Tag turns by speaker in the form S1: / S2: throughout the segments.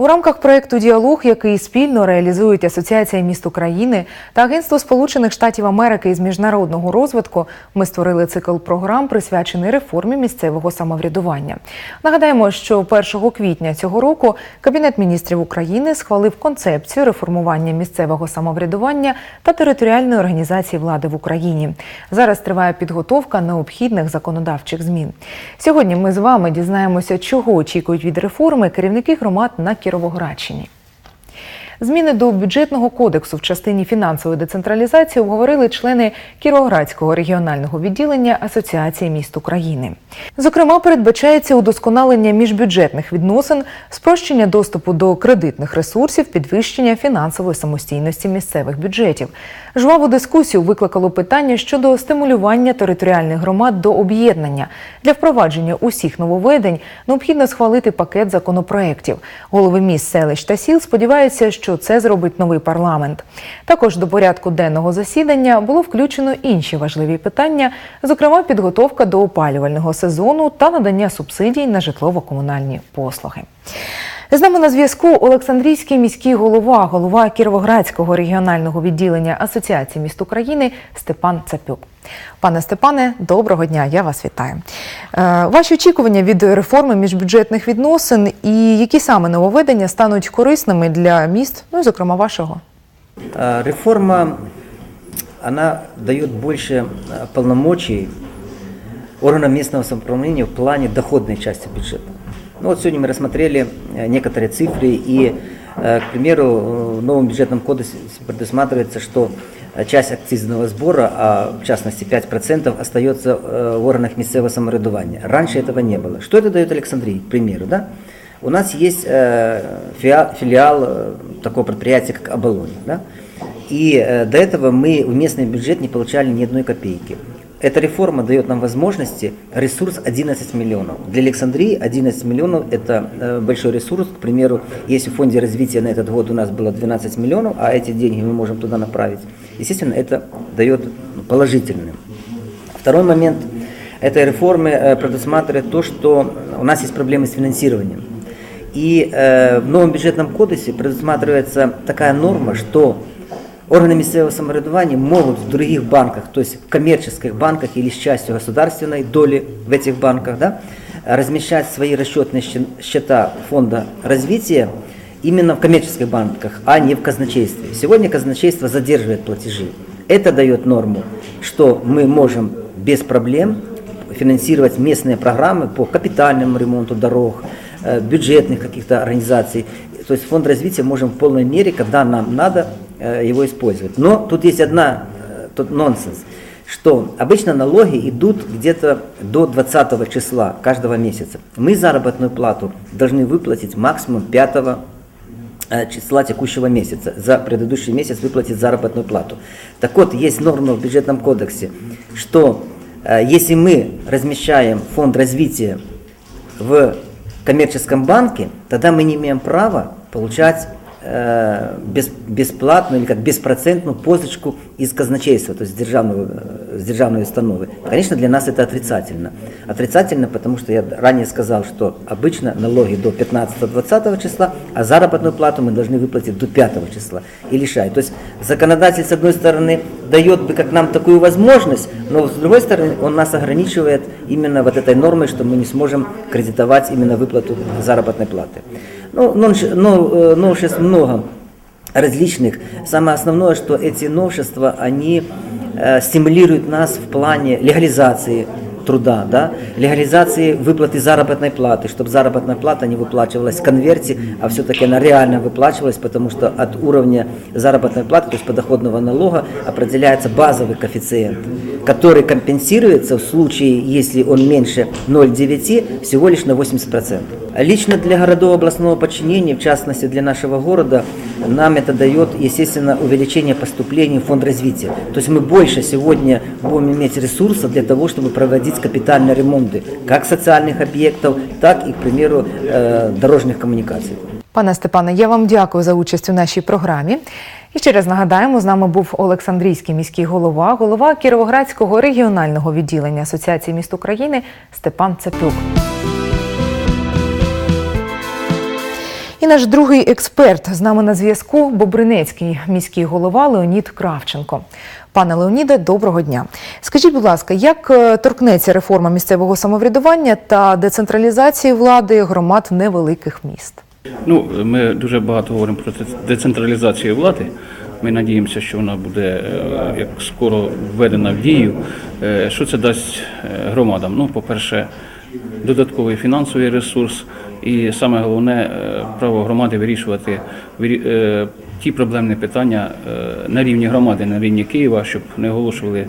S1: У рамках проєкту Діалог, який спільно реалізують Асоціація міст України та Агентство Сполучених Штатів Америки із міжнародного розвитку, ми створили цикл програм, присвячений реформі місцевого самоврядування. Нагадаємо, що 1 квітня цього року Кабінет міністрів України схвалив концепцію реформування місцевого самоврядування та територіальної організації влади в Україні. Зараз триває підготовка необхідних законодавчих змін. Сьогодні ми з вами дізнаємося, чого очікують від реформи керівники громад на Кіровоградщині. Зміни до бюджетного кодексу в частині фінансової децентралізації обговорили члени Кіровоградського регіонального відділення Асоціації міст України. Зокрема, передбачається удосконалення міжбюджетних відносин, спрощення доступу до кредитних ресурсів, підвищення фінансової самостійності місцевих бюджетів. Жваву дискусію викликало питання щодо стимулювання територіальних громад до об'єднання. Для впровадження усіх нововведень необхідно схвалити пакет законопроєктів. Голови міст, селищ та сіл сподіваються, що це зробить новий парламент. Також до порядку денного засідання було включено інші важливі питання, зокрема підготовка до опалювального сезону та надання субсидій на житлово-комунальні послуги. З нами на зв'язку Олександрійський міський голова, голова Кіровоградського регіонального відділення Асоціації міст України Степан Цапюк. Пане Степане, доброго дня, я вас вітаю. Е, Ваші очікування від реформи міжбюджетних відносин і які саме нововведення стануть корисними для міст, ну і зокрема вашого?
S2: А, Реформа, она дает больше а, полномочий органам местного самоуправления в плане доходной части бюджета. Ну вот сегодня мы рассмотрели э, некоторые цифры и, э, к примеру, э, в новом бюджетном кодексе предусматривается, что э, часть акцизного сбора, а в частности 5%, остается э, в органах местного самоуправления. Раньше этого не было. Что это дает Александрии, к примеру, да? У нас есть э, филиал э, такого предприятия, как Оболонь. Да? И э, до этого мы в местный бюджет не получали ни одной копейки. Эта реформа дает нам возможности, ресурс 11 миллионов. Для Александрии 11 миллионов – это э, большой ресурс. К примеру, если в фонде развития на этот год у нас было 12 миллионов, а эти деньги мы можем туда направить, естественно, это дает положительным. Второй момент этой реформы э, предусматривает то, что у нас есть проблемы с финансированием. И э, в новом бюджетном кодексе предусматривается такая норма, что органы местного самоуправления могут в других банках, то есть в коммерческих банках или с частью государственной доли в этих банках, да, размещать свои расчетные счета фонда развития именно в коммерческих банках, а не в казначействе. Сегодня казначейство задерживает платежи. Это дает норму, что мы можем без проблем финансировать местные программы по капитальному ремонту дорог, э, бюджетных каких-то организаций. То есть фонд развития можем в полной мере, когда нам надо, его использовать. Но тут есть одна, э, тут нонсенс, что обычно налоги идут где-то до 20 числа каждого месяца. Мы заработную плату должны выплатить максимум 5 э, числа текущего месяца. За предыдущий месяц выплатить заработную плату. Так вот, есть норма в бюджетном кодексе, что э, если мы размещаем фонд развития в коммерческом банке, тогда мы не имеем права получать э, бесплатную или как беспроцентную позычку из казначейства, то есть с державного, э, с державной установы. Конечно, для нас это отрицательно. Отрицательно, потому что я ранее сказал, что обычно налоги до 15-20 числа, а заработную плату мы должны выплатить до 5 числа и лишать. То есть законодатель, с одной стороны, дает бы как нам такую возможность, но с другой стороны, он нас ограничивает именно вот этой нормой, что мы не сможем кредитовать именно выплату заработной платы. Ну, ну, э, новшеств много различных. Самое основное, что эти новшества, они э, стимулируют нас в плане легализации труда, да, легализации выплаты заработной платы, чтобы заработная плата не выплачивалась в конверте, а все-таки она реально выплачивалась, потому что от уровня заработной платы, то есть подоходного налога, определяется базовый коэффициент, который компенсируется в случае, если он меньше 0,9, всего лишь на 80%. Лично для городов областного подчинения, в частности для нашего города, нам это дает, естественно, увеличение поступлений в фонд развития. То есть мы больше сегодня будем иметь ресурсов для того, чтобы проводить капитальные ремонты как социальных объектов, так и, к примеру, э, дорожных коммуникаций.
S1: Пане Степане, я вам дякую за участь у нашій програмі. І ще раз нагадаємо, з нами був Олександрійський міський голова, голова Кіровоградського регіонального відділення Асоціації міст України Степан Цепюк. Наш другий експерт з нами на зв'язку Бобринецький міський голова Леонід Кравченко. Пане Леоніде, доброго дня. Скажіть, будь ласка, як е, торкнеться реформа місцевого самоврядування та децентралізації влади громад невеликих міст?
S3: Ну, ми дуже багато говоримо про це- децентралізацію влади. Ми надіємося, що вона буде е, як скоро введена в дію. Е, Що це дасть громадам? Ну, по-перше, додатковий фінансовий ресурс, і саме головне е, право громади вирішувати е, ті проблемні питання е, на рівні громади, на рівні Києва, щоб не оголошували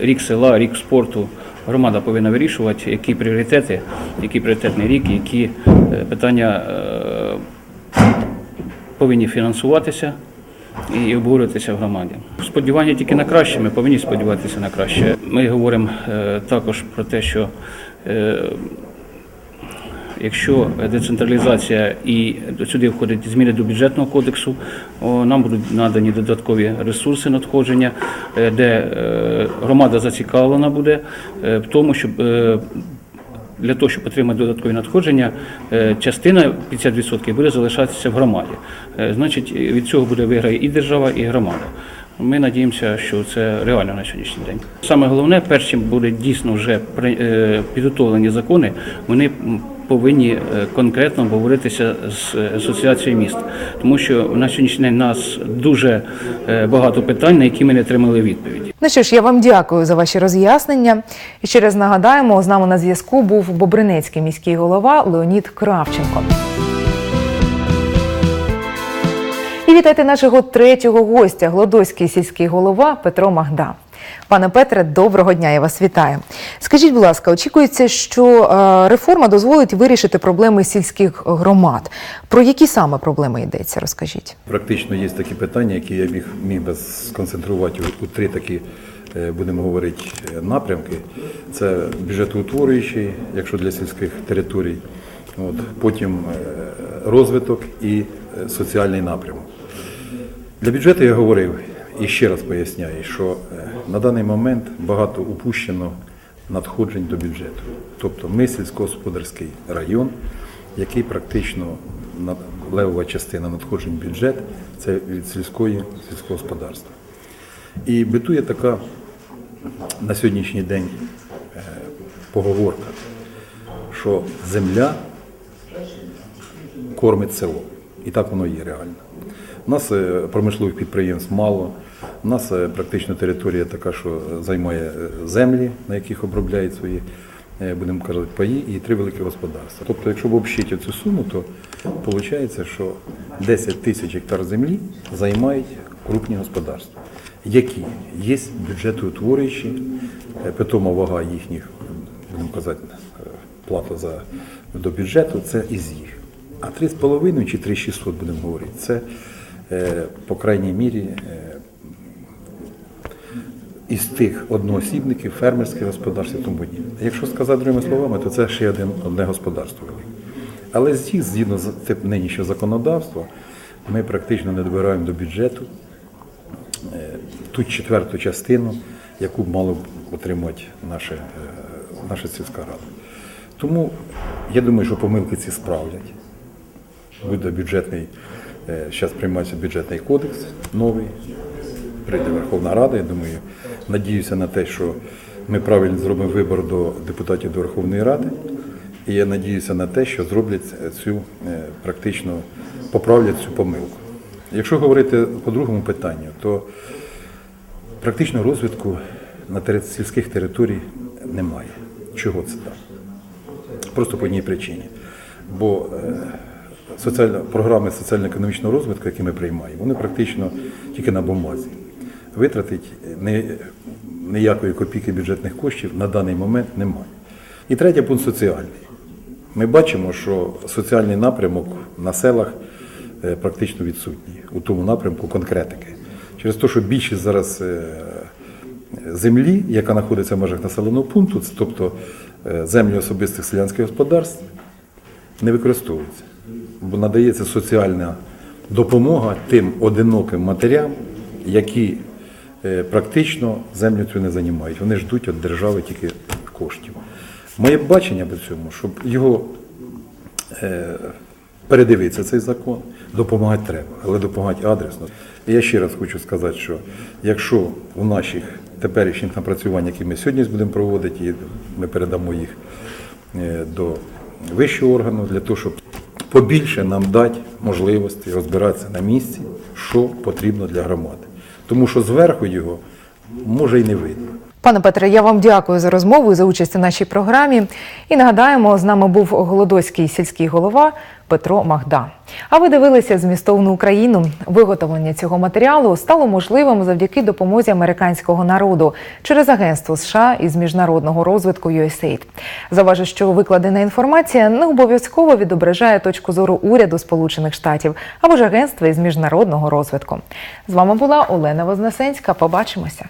S3: рік села, рік спорту. Громада повинна вирішувати, які пріоритети, який пріоритетний рік, які питання повинні фінансуватися і обговорюватися в громаді. Сподівання тільки на краще, ми повинні сподіватися на краще. Ми говоримо також про те, що Якщо децентралізація і сюди входять зміни до бюджетного кодексу, нам будуть надані додаткові ресурси надходження, е, де е, громада зацікавлена буде е, в тому, щоб е, для того, щоб отримати додаткові надходження, е, частина 50% буде залишатися в громаді. Е, Значить, від цього буде виграє і держава, і громада. Ми надіємося, що це реально на сьогоднішній день. Саме головне, перш чим буде дійсно вже е, підготовлені закони, вони повинні е, конкретно обговоритися з е, асоціацією міст, тому що на сьогоднішній день нас дуже багато питань, на які ми не отримали відповіді.
S1: Ну що ж, я вам дякую за ваші роз'яснення. І ще раз нагадаємо, з нами на зв'язку був Бобринецький міський голова Леонід Кравченко. І вітайте нашого третього гостя, Глодоський сільський голова Петро Магда. Пане Петре, доброго дня, я вас вітаю. Скажіть, будь ласка, очікується, що е, реформа дозволить вирішити проблеми сільських громад. Про які саме проблеми йдеться? Розкажіть.
S4: Практично є такі питання, які я міг, міг би сконцентрувати у, три такі, е, будемо говорити, напрямки. Це бюджетоутворюючий, якщо для сільських територій, от, потім е, розвиток і соціальний напрямок. Для бюджету я говорив і ще раз поясняю, що е, на даний момент багато упущено надходжень до бюджету. Тобто ми сільськогосподарський район, який практично левова частина надходжень в бюджет це від сільської сільського господарства. І битує така на сьогоднішній день е, поговорка, що земля кормить село. І так воно є реально. У нас е, промислових підприємств мало. У нас е, практично територія така, що займає е, землі, на яких обробляють свої, будемо казати, паї, і три великі господарства. Тобто, якщо б общити цю суму, то виходить, що 10 тисяч гектар землі займають крупні господарства, які є бюджетоутворюючі, питома вага їхніх, будемо казати, плата за, до бюджету це із їх. А 3,5 чи 3,600 будемо говорити, це по крайній мірі е, із тих одноосібників, фермерських господарств і тому подібне. Якщо сказати другими словами, то це ще один, одне господарство. Але згідно з тип нинішнього законодавства, ми практично не добираємо до бюджету е, ту четверту частину, яку б мало б отримати наша, е, наша сільська рада. Тому я думаю, що помилки ці справлять. Буде бюджетний, зараз приймається бюджетний кодекс новий, прийде Верховна Рада. Я думаю, надіюся на те, що ми правильно зробимо вибор до депутатів до Верховної Ради. І я надіюся на те, що зроблять цю е, практично поправлять цю помилку. Якщо говорити по другому питанню, то практично розвитку на сільських територій немає. Чого це так? Просто по одній причині. Бо е, соціальна, програми соціально-економічного розвитку, які ми приймаємо, вони практично тільки на бумазі. Витратить ніякої копійки бюджетних коштів на даний момент немає. І третій пункт соціальний. Ми бачимо, що соціальний напрямок на селах е, практично відсутній у тому напрямку конкретики. Через те, що більшість зараз е, землі, яка знаходиться в межах населеного пункту, тобто е, землі особистих селянських господарств, не використовується. Надається соціальна допомога тим одиноким матерям, які е, практично землю цю не займають. Вони ждуть від держави тільки коштів. Моє бачення по цьому, щоб його е, передивитися цей закон, допомагати треба, але допомагати адресно. Я ще раз хочу сказати, що якщо в наших теперішніх напрацювань, які ми сьогодні будемо проводити, і ми передамо їх е, до вищого органу для того, щоб побільше нам дати можливості розбиратися на місці, що потрібно для громади. Тому що зверху його може і не видно.
S1: Пане Петре, я вам дякую за розмову і за участь у нашій програмі. І нагадаємо, з нами був Голодоцький сільський голова Петро Магда. А ви дивилися змістовну Україну. Виготовлення цього матеріалу стало можливим завдяки допомозі американського народу через агентство США із міжнародного розвитку USAID. Заважу, що викладена інформація не обов'язково відображає точку зору уряду Сполучених Штатів або ж агентства із міжнародного розвитку. З вами була Олена Вознесенська. Побачимося.